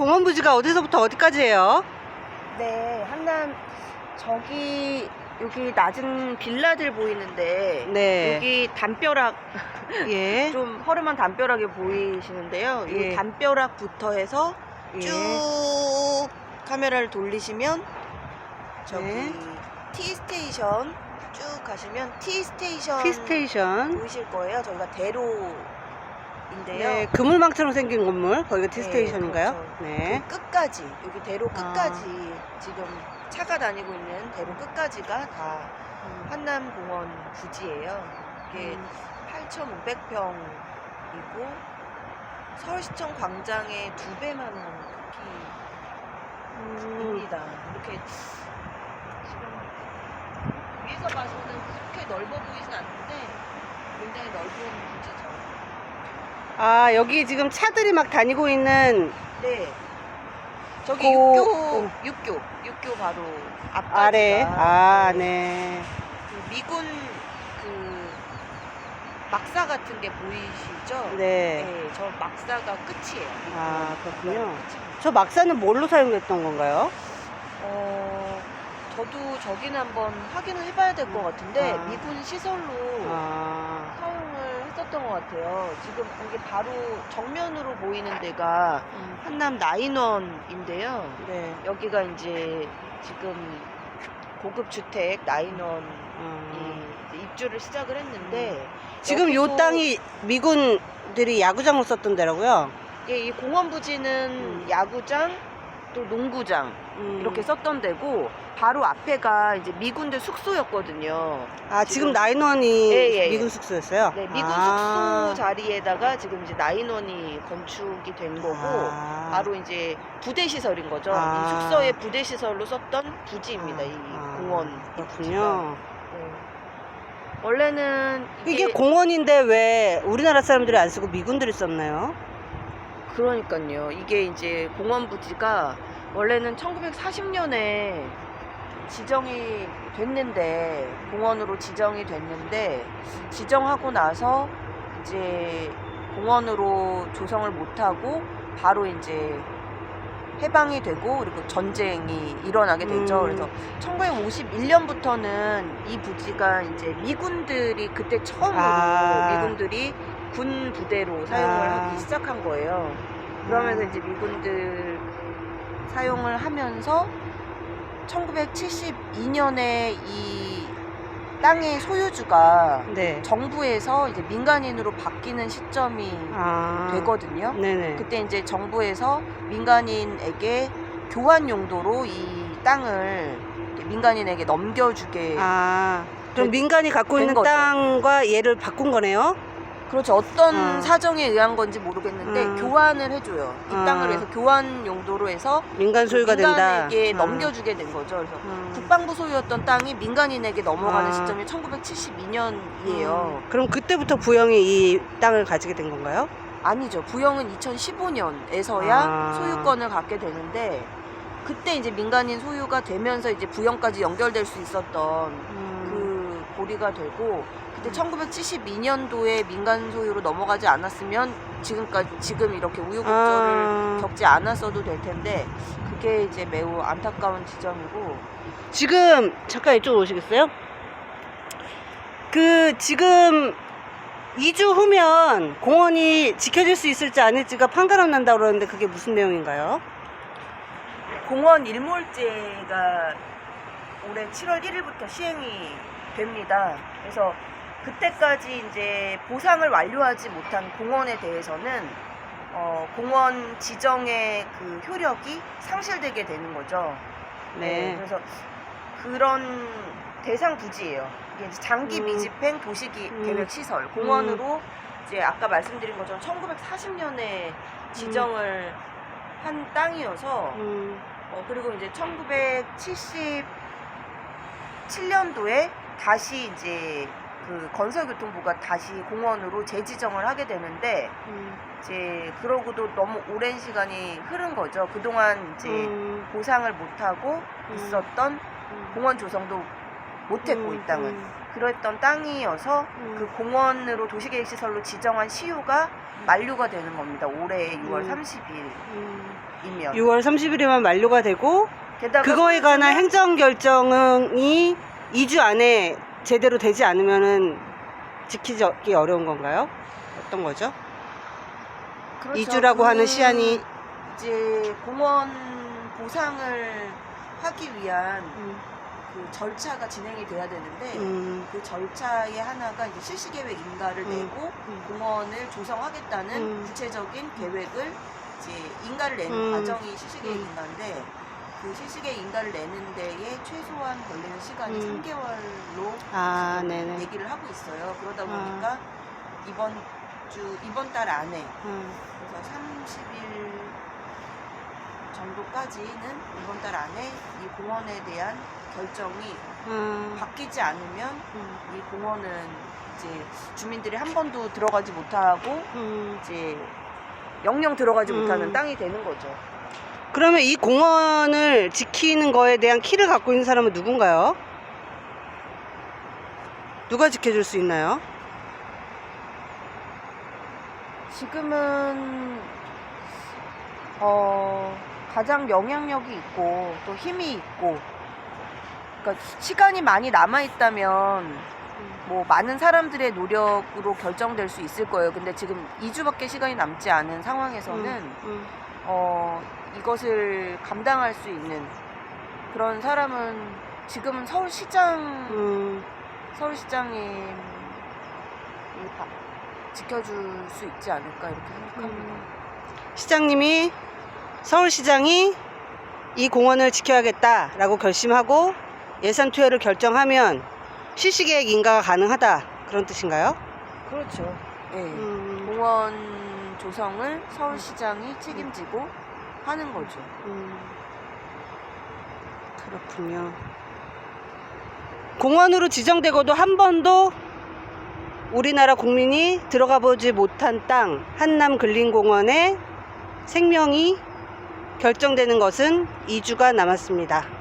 공원 부지가 어디서부터 어디까지예요? 네, 한남 저기 여기 낮은 빌라들 보이는데 네. 여기 담벼락 예. 좀 허름한 담벼락이 보이시는데요. 예. 이 담벼락부터 해서 예. 쭉 카메라를 돌리시면 저기 네. T 스테이션 쭉 가시면 T 스테이션 티스테이션. 보이실 거예요. 저희가 대로 인데요. 네, 그물망처럼 생긴 건물. 거기가 티스테이션인가요? 그렇죠. 네. 그 끝까지 여기 대로 아. 끝까지 지금 차가 다니고 있는 대로 끝까지가 다 한남공원 부지예요. 이게 음. 8,500평이고 서울시청 광장의 두 배만한 음. 크기입니다. 이렇게 지금 위에서 봐서는 그렇게 넓어 보이진 않는데 굉장히 넓은 부지죠. 아, 여기 지금 차들이 막 다니고 있는 네. 저기 고- 육교, 어. 육교, 육교 바로 앞까지가 아래. 아, 네. 그 미군 그 막사 같은 게 보이시죠? 네. 네, 저 막사가 끝이에요. 아, 그렇군요. 저 막사는 뭘로 사용됐던 건가요? 어, 저도 저기는 한번 확인을 해봐야 될 것 같은데 아. 미군 시설로 아. 사용을 했었던 것 같아요. 지금 이게 바로 정면으로 보이는 데가 한남 나인원인데요. 네. 여기가 이제 지금 고급 주택 아. 이제 입주를 시작을 했는데 지금 요 여기도- 땅이 미군들이 야구장으로 썼던 데라고요? 예, 이 공원 부지는 음. 야구장 또 농구장 음. 이렇게 썼던 데고 바로 앞에가 이제 미군들 숙소였거든요. 아, 지금 지금- 나인원이 예, 예, 예. 미군 숙소였어요? 네, 미군 아. 숙소 자리에다가 지금 이제 나인원이 건축이 된 거고 아. 바로 이제 부대 시설인 거죠. 아. 이 숙소의 부대 시설로 썼던 부지입니다. 이 아, 공원. 그렇군요. 네. 원래는 이게, 이게, 공원인데 왜 우리나라 사람들이 안 쓰고 미군들이 썼나요? 그러니까요. 이게 이제 공원 부지가 원래는 1940년에 지정이 됐는데 공원으로 지정이 됐는데 지정하고 나서 이제 공원으로 조성을 못하고 바로 이제 해방이 되고 그리고 전쟁이 일어나게 되죠. 음. 그래서 1951년부터는 이 부지가 이제 미군들이 그때 처음으로 아. 미군들이 군 부대로 사용을 아. 하기 시작한 거예요. 그러면서 음. 이제 미군들 사용을 하면서 1972년에 이 땅의 소유주가 네. 정부에서 이제 민간인으로 바뀌는 시점이 아. 되거든요. 네네. 그때 이제 정부에서 민간인에게 교환 용도로 이 땅을 민간인에게 넘겨주게 아. 그럼 된- 민간이 갖고 된 있는 거죠. 땅과 얘를 바꾼 거네요? 그렇죠 어떤 어. 사정에 의한 건지 모르겠는데 음. 교환을 해줘요 이 아. 땅을 해서 교환 용도로 해서 민간 소유가 된다. 민간에게 아. 넘겨주게 된 거죠 그래서 음. 국방부 소유였던 땅이 민간인에게 넘어가는 아. 시점이 1972년이에요 음. 그럼 그때부터 부영이 이 땅을 가지게 된 건가요? 아니죠 부영은 2015년에서야 아. 소유권을 갖게 되는데 그때 이제 민간인 소유가 되면서 이제 부영까지 연결될 수 있었던 그 고리가 되고 그때 1972년도에 민간 소유로 넘어가지 않았으면 지금까지 지금 이렇게 우유곡절을 아. 겪지 않았어도 될 텐데 그게 이제 매우 안타까운 지점이고 지금 잠깐 이쪽으로 오시겠어요? 그 지금 2주 후면 공원이 지켜질 수 있을지 아닐지가 판가름 난다고 그러는데 그게 무슨 내용인가요? 공원 일몰제가 올해 7월 1일부터 시행이 됩니다. 그래서 그때까지 이제 보상을 완료하지 못한 공원에 대해서는 어, 공원 지정의 그 효력이 상실되게 되는 거죠. 네. 그래서 그런 대상 부지예요. 이게 이제 장기 음. 미집행 도시기 음. 계획 시설 공원으로 이제 아까 말씀드린 것처럼 1940년에 지정을 한 땅이어서 음, 어, 그리고 이제 1977년도에 다시 이제 그 건설교통부가 다시 공원으로 재지정을 하게 되는데 음, 이제 그러고도 너무 오랜 시간이 흐른 거죠. 그동안 이제 음, 보상을 못 하고 음. 있었던 음. 공원 조성도 못했고 음, 이 땅은 음, 그랬던 땅이어서 음. 그 공원으로 도시계획시설로 지정한 시효가 만료가 되는 겁니다. 올해 6월 음. 30일이면 6월 30일이면 만료가 되고 게다가 그거에 관한 행정 결정이 2주 안에 제대로 되지 않으면은 지키기 어려운 건가요? 어떤 거죠? 그렇죠. 2주라고 하는 그 시한이 이제 공원 보상을 하기 위한 음, 그 절차가 진행이 돼야 되는데 음, 그 절차의 하나가 이제 실시 계획 인가를 음. 내고 음. 공원을 조성하겠다는 음. 구체적인 계획을 이제 인가를 내는 음. 과정이 실시 계획 음. 인가인데 그 실시계획 인가를 내는 데에 최소한 걸리는 시간이 음. 3개월로 아, 네네. 얘기를 하고 있어요. 그러다 아. 보니까 이번 주 이번 달 안에 음, 그래서 30일 정도까지는 이번 달 안에 이 공원에 대한 결정이 음, 바뀌지 않으면 음, 이 공원은 이제 주민들이 한 번도 들어가지 못하고 음. 이제 영영 들어가지 음. 못하는 땅이 되는 거죠. 그러면 이 공원을 지키는 거에 대한 키를 갖고 있는 사람은 누군가요? 누가 지켜줄 수 있나요? 지금은 어 가장 영향력이 있고 또 힘이 있고 그러니까 시간이 많이 남아 있다면 뭐 많은 사람들의 노력으로 결정될 수 있을 거예요. 근데 지금 2주밖에 시간이 남지 않은 상황에서는 음, 어, 이것을 감당할 수 있는 그런 사람은 지금은 서울시장 음, 서울시장님이 바- 지켜줄 수 있지 않을까 이렇게 생각합니다. 시장님이 서울시장이 이 공원을 지켜야겠다라고 결심하고 예산 투여를 결정하면 실시 계획 인가가 가능하다 그런 뜻인가요? 그렇죠. 예. 음, 공원 조성을 서울시장이 책임지고 하는 거죠. 음, 그렇군요. 공원으로 지정되고도 한 번도 우리나라 국민이 들어가 보지 못한 땅 한남 근린공원의 생명이 결정되는 것은 2주가 남았습니다.